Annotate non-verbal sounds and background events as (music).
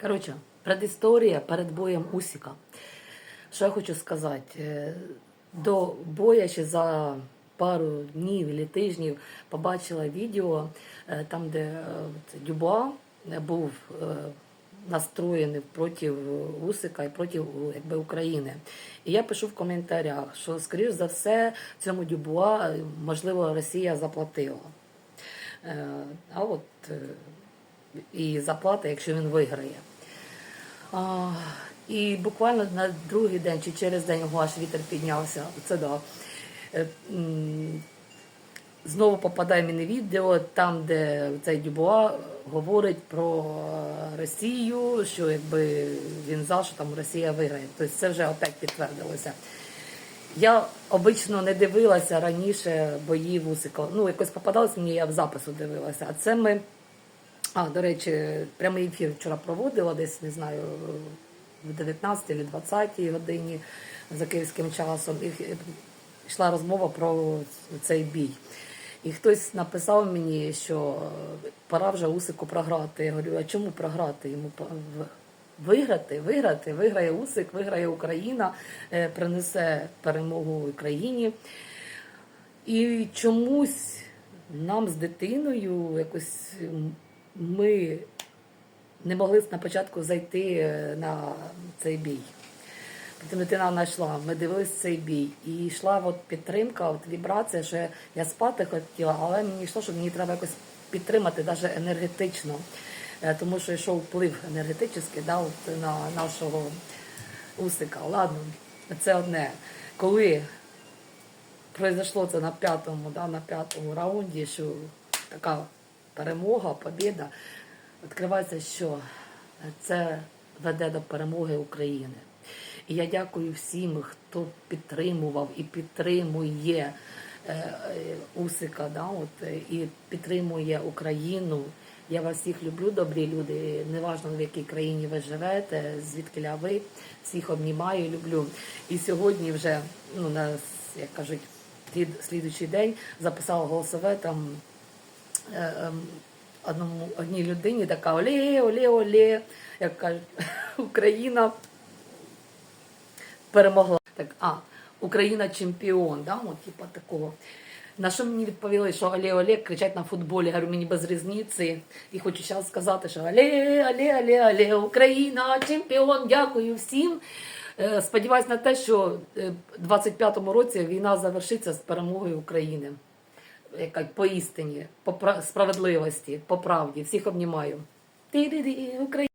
Коротше, предісторія перед боєм Усіка. Що я хочу сказати? Е, До боя ще за пару днів чи тижнів побачила відео, е, там, де е, от Дюбуа був настроєний проти Усика і проти якби, України. І я пишу в коментарях, що, скоріш за все, цьому Дюбуа, можливо, Росія заплатила. А от і заплата, якщо він виграє. А, і буквально на другий день чи через день ого, аж вітер піднявся. Це да. Е, Знову попадає мені відео, там, де цей Дюбуа говорить про е, Росію, що якби він за, що там Росія виграє. Тобто це вже опять підтвердилося. Я обично не дивилася раніше бої Вусика. Ну, якось попадалось мені, я в запису дивилася. А це ми. А, до речі, прямий ефір вчора проводила десь, не знаю, в 19 чи 20 годині за київським часом. І йшла розмова про цей бій. І хтось написав мені, що пора вже Усику програти. Я говорю, а чому програти? Йому виграти, виграти, виграє Усик, виграє Україна, е, принесе перемогу Україні. І чомусь нам з дитиною якось ми не могли на початку зайти е, на цей бій. Потім дитина знайшла, ми дивилися цей бій. І йшла от підтримка, от вібрація, що я, спати хотіла, але мені йшло, що мені треба якось підтримати навіть енергетично. Е, Тому що йшов вплив енергетичний да, от на нашого усика. Ладно, це одне. Коли произошло це на п'ятому, да, на п'ятому раунді, що така перемога, побіда, відкривається, що це веде до перемоги України. І я дякую всім, хто підтримував і підтримує е, е, Усика, да, от, е, і підтримує Україну. Я вас всіх люблю, добрі люди. Неважно в якій країні ви живете, звідки ви всіх обнімаю, люблю. І сьогодні вже ну на як кажуть, слід- слідуючий день записала голосове там одному одній людині така олє, олє, олє, як кажуть, (laughs) Україна перемогла. Так, а, Україна чемпіон, да, от, типа такого. На що мені відповіли, що оле, оле, кричать на футболі, говорю, мені без різниці. І хочу зараз сказати, що оле, оле, оле, оле, Україна, чемпіон, дякую всім. Е, Сподіваюсь на те, що е, в 25-му році війна завершиться з перемогою України. Яка по істині, по пра- справедливості, по правді. Всіх обнімаю. Ти-ди-ди, Україна.